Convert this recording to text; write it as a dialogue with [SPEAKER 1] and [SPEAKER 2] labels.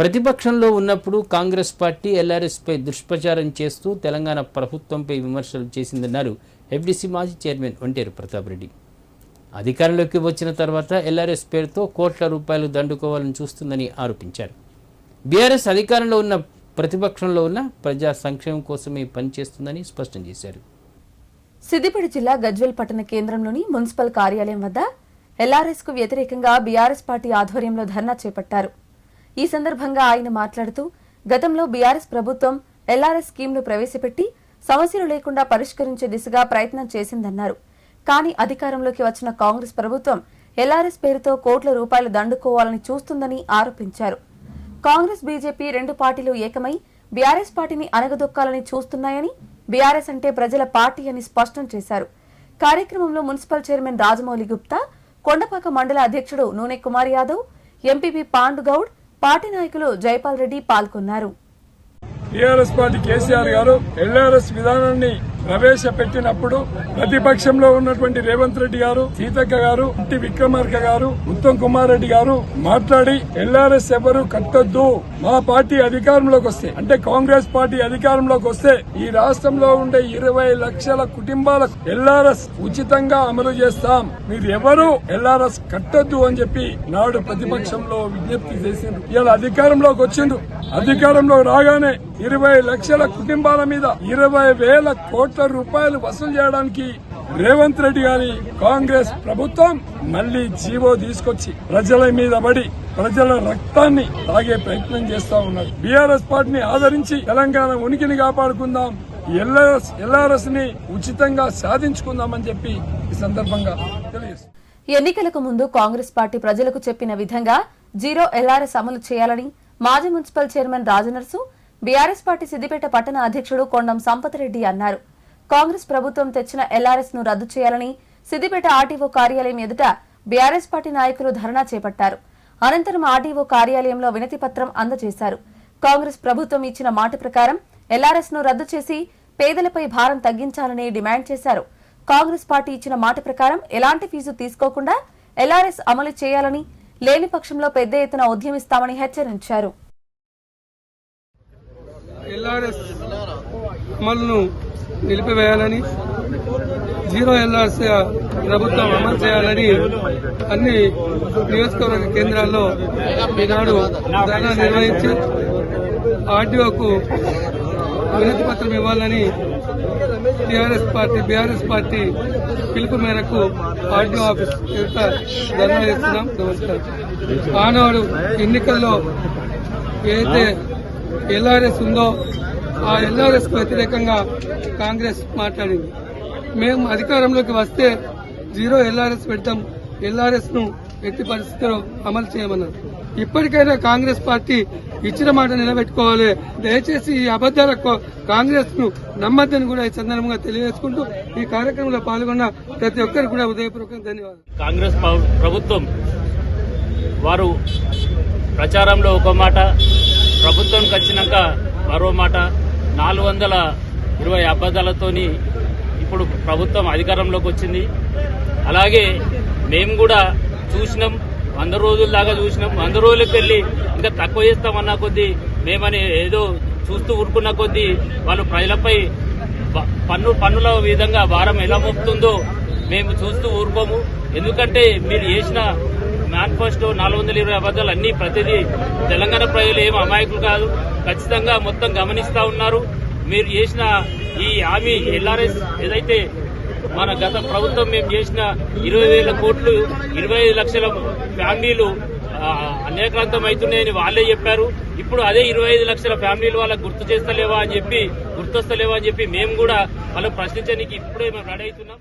[SPEAKER 1] ప్రతిపక్షంలో ఉన్నప్పుడు కాంగ్రెస్ పార్టీ ఎల్ఆర్ఎస్పై దుష్ప్రచారం చేస్తూ తెలంగాణ ప్రభుత్వంపై విమర్శలు చేసిందన్నారు ఎఫ్డీసీ మాజీ చైర్మన్ ఒంటేరు ప్రతాప్ రెడ్డి. అధికారంలోకి వచ్చిన తర్వాత ఎల్ఆర్ఎస్ పేరుతో కోట్ల రూపాయలు దండుకోవాలని చూస్తుందని ఆరోపించారు. బీఆర్ఎస్ అధికారంలో ఉన్న ప్రతిపక్షంలో ఉన్న ప్రజా సంక్షేమం కోసమే పనిచేస్తుందని స్పష్టం చేశారు.
[SPEAKER 2] సిద్దిపేట జిల్లా గజ్వెల్ పట్టణ కేంద్రంలోని మున్సిపల్ కార్యాలయం వద్ద ఎల్ఆర్ఎస్కు వ్యతిరేకంగా బీఆర్ఎస్ పార్టీ ఆధ్వర్యంలో ధర్నా చేపట్టారు. ఈ సందర్భంగా ఆయన మాట్లాడుతూ గతంలో బీఆర్ఎస్ ప్రభుత్వం ఎల్ఆర్ఎస్ స్కీమ్ను ప్రవేశపెట్టి సమస్యలు లేకుండా పరిష్కరించే దిశగా ప్రయత్నం చేసిందన్నారు. కానీ అధికారంలోకి వచ్చిన కాంగ్రెస్ ప్రభుత్వం ఎల్ఆర్ఎస్ పేరుతో కోట్ల రూపాయలు దండుకోవాలని చూస్తుందని ఆరోపించారు. కాంగ్రెస్ బీజేపీ రెండు పార్టీలు ఏకమై బీఆర్ఎస్ పార్టీని అనగదొక్కాలని చూస్తున్నాయని బీఆర్ఎస్ అంటే ప్రజల పార్టీ అని స్పష్టం చేశారు. కార్యక్రమంలో మున్సిపల్ చైర్మన్ రాజమౌళి గుప్తా కొండపాక మండల అధ్యక్షుడు నూనె కుమార్ యాదవ్ ఎంపీపీ పాండుగౌడ్ పార్టీ నాయకులు జైపాల్ రెడ్డి పాల్గొన్నారు.
[SPEAKER 3] టీఆర్ఎస్ పార్టీ కేసీఆర్ గారు ఎల్ఆర్ఎస్ విధానాన్ని ప్రవేశపెట్టినప్పుడు ప్రతిపక్షంలో ఉన్నటువంటి రేవంత్ రెడ్డి గారు సీతక్క గారు ఇంటి విక్రమార్క గారు ఉత్తమ్ కుమార్ రెడ్డి గారు మాట్లాడి ఎల్ఆర్ఎస్ ఎవరు కట్టొద్దు. మా పార్టీ అధికారంలోకి వస్తే అంటే కాంగ్రెస్ పార్టీ అధికారంలోకి వస్తే ఈ రాష్ట్రంలో ఉండే ఇరవై లక్షల కుటుంబాలకు ఎల్ఆర్ఎస్ ఉచితంగా అమలు చేస్తాం. మీరు ఎవరు? ఎల్ఆర్ఎస్ కట్టొద్దు అని చెప్పి నాడు ప్రతిపక్షంలో విజ్ఞప్తి చేసిండ్రు. ఇలా అధికారంలోకి వచ్చిండ్రు. అధికారంలో రాగానే ఇరవై లక్షల కుటుంబాల మీద ఇరవై వేల కోట్ల రూపాయలు వసూలు చేయడానికి రేవంత్ రెడ్డి గారి కాంగ్రెస్ ప్రభుత్వం మళ్ళీ జీవో తీసుకొచ్చి ప్రజల మీద పడి ప్రజల రక్తాన్ని తాగే ప్రయత్నం చేస్తా ఉన్నారు బీఆర్ఎస్ పార్టీని ఆదరించి తెలంగాణ ఉనికిని కాపాడుకుందాం ఎల్ఆర్ఎస్ ఎల్ఆర్ఎస్ని ఉచితంగా సాధించుకుందామని చెప్పి ఈ సందర్భంగా తెలియజేస్తారు
[SPEAKER 2] ఎన్నికలకు ముందు కాంగ్రెస్ పార్టీ ప్రజలకు చెప్పిన విధంగా జీరో ఎల్ఆర్ఎస్ అమలు చేయాలని మాజీ municipal chairman Rajanarsu BRS party Siddipet పట్టణ అధ్యక్షుడు కొండం సంపత్ రెడ్డి అన్నారు. కాంగ్రెస్ ప్రభుత్వం తెచ్చిన ఎల్ఆర్ఎస్ను రద్దు చేయాలని సిద్దిపేట ఆర్టీఓ కార్యాలయం ఎదుట బీఆర్ఎస్ పార్టీ నాయకులు ధర్నా చేపట్టారు. అనంతరం ఆర్టీఓ కార్యాలయంలో వినతి పత్రం అందజేశారు. కాంగ్రెస్ ప్రభుత్వం ఇచ్చిన మాట ప్రకారం ఎల్ఆర్ఎస్ను రద్దు చేసి పేదలపై భారం తగ్గించాలని డిమాండ్ చేశారు. కాంగ్రెస్ పార్టీ ఇచ్చిన మాట ప్రకారం ఎలాంటి ఫీజు తీసుకోకుండా ఎల్ఆర్ఎస్ అమలు చేయాలని లేని పక్షంలో పెద్ద ఎత్తున ఉద్యమిస్తామని హెచ్చరించారు.
[SPEAKER 4] నిలిపివేయాలని జీరో ఎల్ఆర్సీ ప్రభుత్వం అమలు చేయాలని అన్ని నియోజకవర్గ కేంద్రాల్లో ఈనాడు ధర్నా నిర్వహించి ఆర్డీఓకు వినతి పత్రం ఇవ్వాలని టీఆర్ఎస్ పార్టీ బీఆర్ఎస్ పార్టీ పిలుపు మేరకు ఆర్డీఓ ఆఫీస్ ఎదుట ధర్నా చేస్తున్నాం. నమస్కారం. ఆనాడు ఎన్నికల్లో ఏదైతే ఎల్ఆర్ఎస్ ఉందో ఆ ఎల్ఆర్ఎస్కు వ్యతిరేకంగా కాంగ్రెస్ మాట్లాడింది. మేము అధికారంలోకి వస్తే జీరో ఎల్ఆర్ఎస్ పెడతాం ఎల్ఆర్ఎస్ను ఎట్టి పరిస్థితుల్లో అమలు చేయమన్నారు. ఇప్పటికైనా కాంగ్రెస్ పార్టీ ఇచ్చిన మాట నిలబెట్టుకోవాలి. దయచేసి ఈ అబద్దాల కాంగ్రెస్ను నమ్మద్దని కూడా ఈ సందర్భంగా తెలియజేసుకుంటూ ఈ కార్యక్రమంలో పాల్గొన్న ప్రతి ఒక్కరికి కూడా ఉదయపూర్వకంగా ధన్యవాదాలు.
[SPEAKER 5] కాంగ్రెస్ ప్రభుత్వం వారు ప్రచారంలో ఒక మాట ప్రభుత్వంకి వచ్చినాక మరో మాట నాలుగు వందల ఇరవై అబద్దాలతోని ఇప్పుడు ప్రభుత్వం అధికారంలోకి వచ్చింది. అలాగే మేము కూడా చూసినాం. వంద రోజుల దాకా చూసినాం. వంద రోజులకు వెళ్ళి ఇంకా తక్కువ చేస్తామన్న కొద్దీ మేమని ఏదో చూస్తూ ఊరుకున్న కొద్దీ వాళ్ళు ప్రజలపై ప- పన్ను పన్నుల విధంగా భారం ఎలా మోపుతుందో మేము చూస్తూ ఊరుకోము. ఎందుకంటే మీరు చేసిన మేనిఫెస్టో నాలుగు వందల ఇరవై అబద్దాలు అన్ని ప్రతిదీ తెలంగాణ ప్రజలు ఏం అమాయకులు కాదు. ఖచ్చితంగా మొత్తం గమనిస్తూ ఉన్నారు. మీరు చేసిన ఈ హామీ ఎల్ఆర్ఎస్ ఏదైతే మన గత ప్రభుత్వం మేము చేసిన ఇరవై వేల కోట్లు ఇరవై ఐదు లక్షల ఫ్యామిలీలు ఆ, అనేకాంతం అవుతున్నాయని వాళ్ళే చెప్పారు. ఇప్పుడు అదే ఇరవై ఐదు లక్షల ఫ్యామిలీలు వాళ్ళకి గుర్తు చేస్తలేవా అని చెప్పి గుర్తొస్తలేవా అని చెప్పి మేము కూడా వాళ్ళకి ప్రశ్నించడానికి ఇప్పుడే మేము రెడీ అవుతున్నాం.